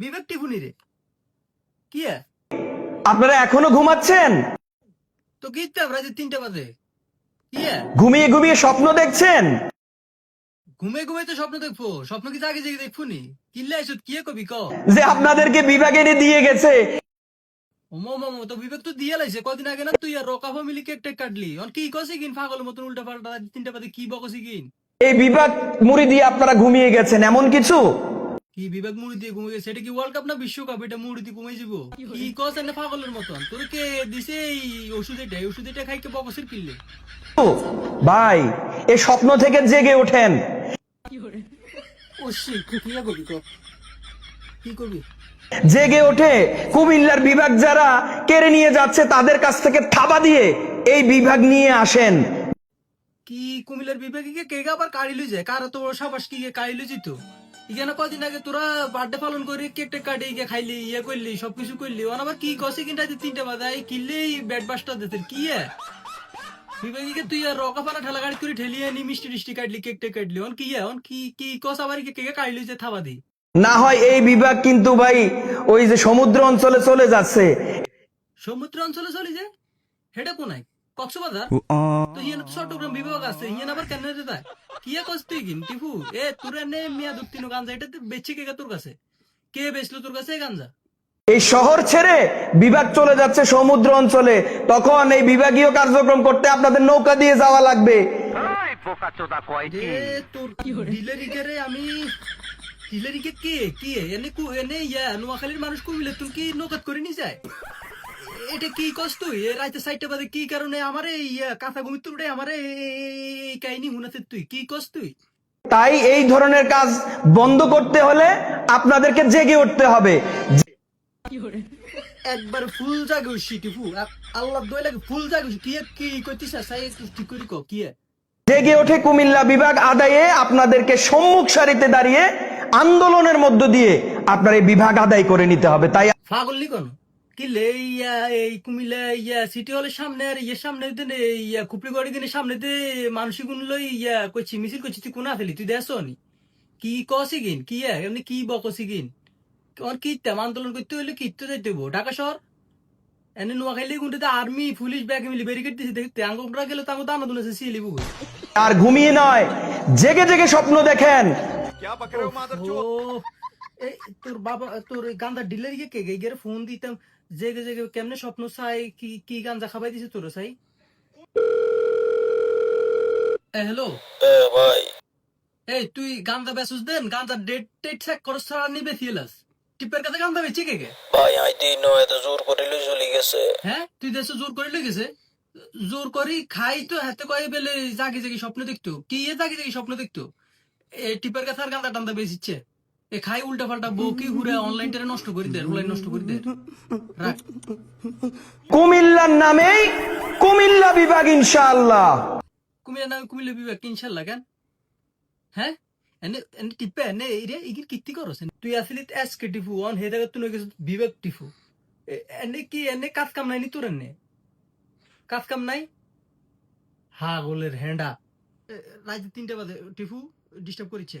বিবেক রে। কি আপনারা এখনও ঘুমাচ্ছেন? তো রাতে তিনটা বাজে? ঘুমিয়ে ঘুমিয়ে স্বপ্ন দেখছেন? ঘুমে ঘুমে তো স্বপ্ন দেখব। স্বপ্ন কি জাগে জেগে দেখব নি কিল্লে আইসত কি কবি ক? যে আপনাদেরকে বিভাগ এনে দিয়ে গেছে। ওমো মোমো তো বিবেক তো দিয়ে লাইছে। কদিন আগে না তুই আর রকা ফ্যামিলি কেক টেক কাটলি। অন কি কসি কিন পাগলের মতন উল্টা পাল্টা তিনটা বাজে কি বকসি কিন এই বিভাগ মুড়ি দিয়ে আপনারা ঘুমিয়ে গেছেন এমন কিছু? কি বিবেক মুড়ি দিয়ে ঘুমিয়ে গেছে? এটা কি ওয়ার্ল্ড কাপ না বিশ্বকাপ? এটা মুড়ি দিয়ে ঘুমিয়ে যাব। কি কস পাগলের মতন? তোর কে দিছে এই ওষুধ এটা? এই ওষুধ এটা খাইকে বকসির কিনলে। ভাই এই স্বপ্ন থেকে জেগে ওঠেন। কি করবি ক? কি করবি? জেগে ওঠে কুমিল্লার বিভাগ যারা কেড়ে নিয়ে যাচ্ছে তাদের কাছ থেকে থাবা দিয়ে এই বিভাগ নিয়ে আসেন। কি কুমিল্লার বিবেকে কে কে আবার কাড়ি লই যায়? কারা তো সাবাস কি কাড়ি লই যেত ইখানে কদিন আগে তোরা বার্থডে পালন করে কেক টেক কাটে ইয়ে খাইলি ইয়ে করলি সবকিছু করলি। ওন আবার কি কসে কিনটা তিনটা বাজায় কিনলেই ব্যাট বাস্টার দিতে কি এ? বিবেকে তুই আর রকা পানা ঠেলা গাড়ি করে ঠেলিয়ে নি মিষ্টি টিষ্টি কাটলি কেক টেক কাটলি। অন কি অন কি কি কস আবার কে কে কাড়ি লই যায় থাবা দি? না হয় এই বিভাগ কিন্তু ভাই ওই যে সমুদ্র অঞ্চলে চলে যাচ্ছে। সমুদ্র অঞ্চলে চলে যায়? হেটা কোনায়? কক্সবাজার? তো হিয়ান তো চট্টগ্রাম বিভাগ আছে হিয়ান আবার কেন কি কস তুই কিন টিপু এ তোর নে মিয়া গাঞ্জা এটা কে তোর কাছে? কে বেচলো তোর কাছে গাঞ্জা? এই শহর ছেড়ে বিভাগ চলে যাচ্ছে সমুদ্র অঞ্চলে। তখন এই বিভাগীয় কার্যক্রম করতে আপনাদের নৌকা দিয়ে যাওয়া লাগবে। তোর আমি ডিলারিকে কে? কি? এনে এনে ইয়া নোয়াখালীর মানুষ কমিলে তুই কি নৌকাত করে নি যায়? এটা কি এ রাইতে সাইডটা বাদে কি কারণে আমারে ইয়া কাঁথা ঘুমি তুই আমারে এই কাহিনী হুনাতে তুই? কি কস তুই? তাই এই ধরনের কাজ বন্ধ করতে হলে আপনাদেরকে জেগে উঠতে হবে। একবার ফুল জাগে উঠছি টিপু আল্লাহ দই লাগে ফুল জাগে কি কি কইতিস সাই ঠিক করি ক কি জেগে ওঠে কুমিল্লা বিভাগ আদায়ে আপনাদেরকে সম্মুখ সারিতে দাঁড়িয়ে আন্দোলনের মধ্য দিয়ে আপনার এই বিভাগ আদায় করে নিতে হবে। তাই পাগল নি কোন? কি ইয়া এই কুমিল্লা ইয়া সিটি হলের সামনে আর ইয়ের সামনে দিন ইয়া কুপড়ি দিনে সামনে দে মানসিক গুণ লই ইয়া কইছি মিছিল কইছি তুই কোনা ফেলি? তুই নি কি কসি গিন কি এমনি কি বকসি গিন আর কি তেম আন্দোলন করতে হইলে যাইতে হইবো? ঢাকা শহর? এনে নোয়াখালী গুন্ডে আর্মি পুলিশ ব্যাগ মিলি ব্যারিকেড দিছে দেখতে আঙ্গুরা গেলে তাঙ্গু দানা দুনেছে সিলি বুক আর ঘুমিয়ে নয় জেগে জেগে স্বপ্ন দেখেন। তোর বাবা তোর গান্দা ডিলার কে? গে ফোন দিতাম। জেগে জেগে কেমনে স্বপ্ন চাই কি কি গাঞ্জা খাবাই দিছে তোর চাই? হ্যালো এ ভাই। এই তুই গান্দা বেসুস দেন গান্দা ডেট টেট চেক করস ছাড়া নিবে থিয়েলাস টিপের কাছে গান্দা বেচি কে ভাই আই দিন এত জোর করে লই চলে গেছে। হ্যাঁ? তুই দেশে জোর করে লই গেছে? জোর করি খাই তো হাতে কয়ে বেলে জাগি জাগি স্বপ্ন দেখতো। কি এ জাগি জাগি স্বপ্ন দেখতো? এ টিপের কাছে আর গান্দা টান্দা বেচিচ্ছে। এ খাই উল্টা পাল্টা বউ কি ঘুরে অনলাইন টেরে নষ্ট করে দে অনলাইন নষ্ট করে দে কুমিল্লার নামেই কুমিল্লা বিভাগ ইনশাআল্লাহ। নামে কুমিল্লা বিভাগ ইনশাল্লাহ কেন? হ্যাঁ? এনে এনে টিপে এনে ইগির কিত্তি করছ তুই আসলি এস কে টিফু অন হে জায়গা তুই গেছিস বিবেক টিফু এনে কি এনে কাজ কাম নাই নি তোর এনে? কাজ কাম নাই? হা গোলের হেন্ডা এ, রাত তিনটা বাজে টিফু ডিস্টার্ব করিচ্ছে